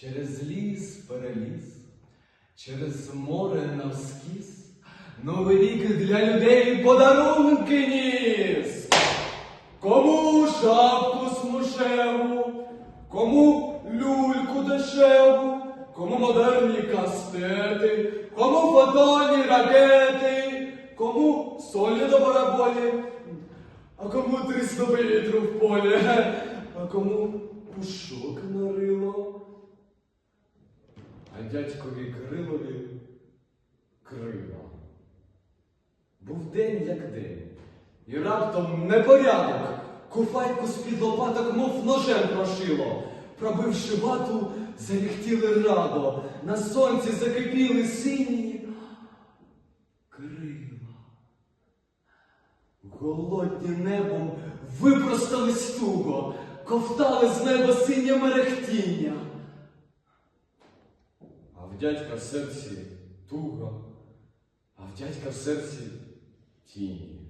через ліс переліз, через море навскіз, Новий рік для людей подарунки ніс. Кому шапку смушеву, кому люльку дешеву, кому модерні кастети, кому фотонні ракети, кому солі до бараболі, а кому три снопи вітру в полі, а кому пушок на рило. А дядькові Кирилові крила. Був день як день, і раптом непорядок. Куфайку з-під лопаток, мов ножем прошило. Пробивши вату, заріхтіли радо, на сонці закипіли сині крила. Голодні небом випростались туго, ковтали з неба синє мерехтіння. В дядька в серці туго, а в дядька в серці тіні.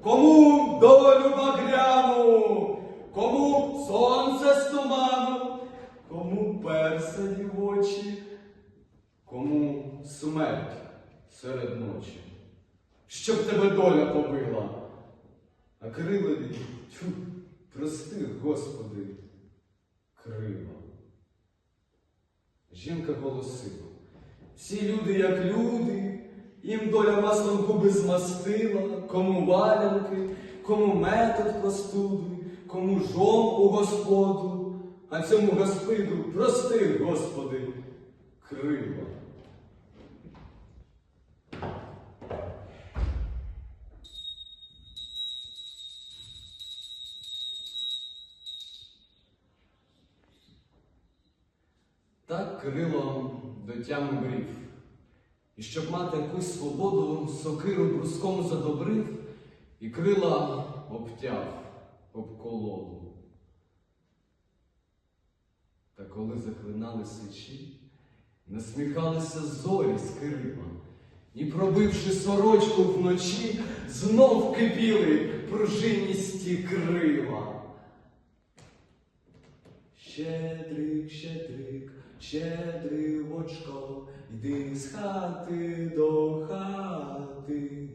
Кому долю багряну, кому сонце з туману, кому персані в очі, кому смерть серед ночі, щоб тебе доля побила. А крилові, тьфу, прости, Господи, крила. Жінка голосила. Всі люди, як люди, їм доля маслом губи змастила, кому валянки, кому метод простуди, кому жом у господу, а цьому господу прости, Господи, крила. Так Кирило до тями брів. І щоб мати якусь свободу, сокиру бруском задобрив, і крила обтяв об колоду. Та коли заклинали сичі, насміхалися зорі з Кирила, і, пробивши сорочку вночі, знов кипіли пружиністі крила. Щедрик, щедрик, щедрівочко, йди з хати до хати,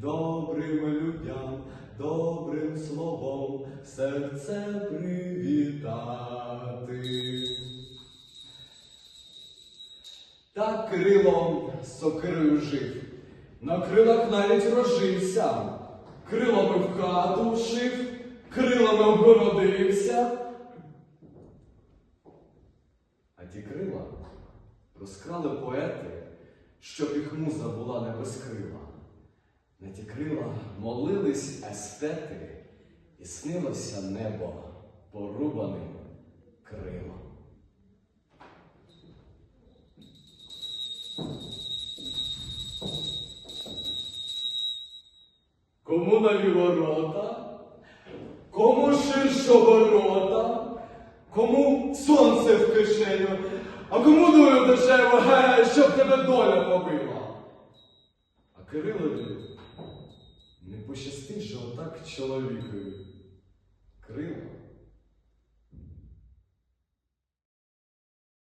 добрим людям, добрим словом серце привітати. Так Кирило з сокирою жив, на крилах навіть розжився, крилами в хату шив, крилами обгородився. Ті крила розкрали поети, щоб їх муза була не без крила. На ті крила молились естети, і снилося небо порубаним крилом. Кому наліво рота, кому ширшого рота, кому сонце в кишеню, а кому долю дешево, щоб тебе доля побила. А Кирилові не пощастить що отак чоловікові.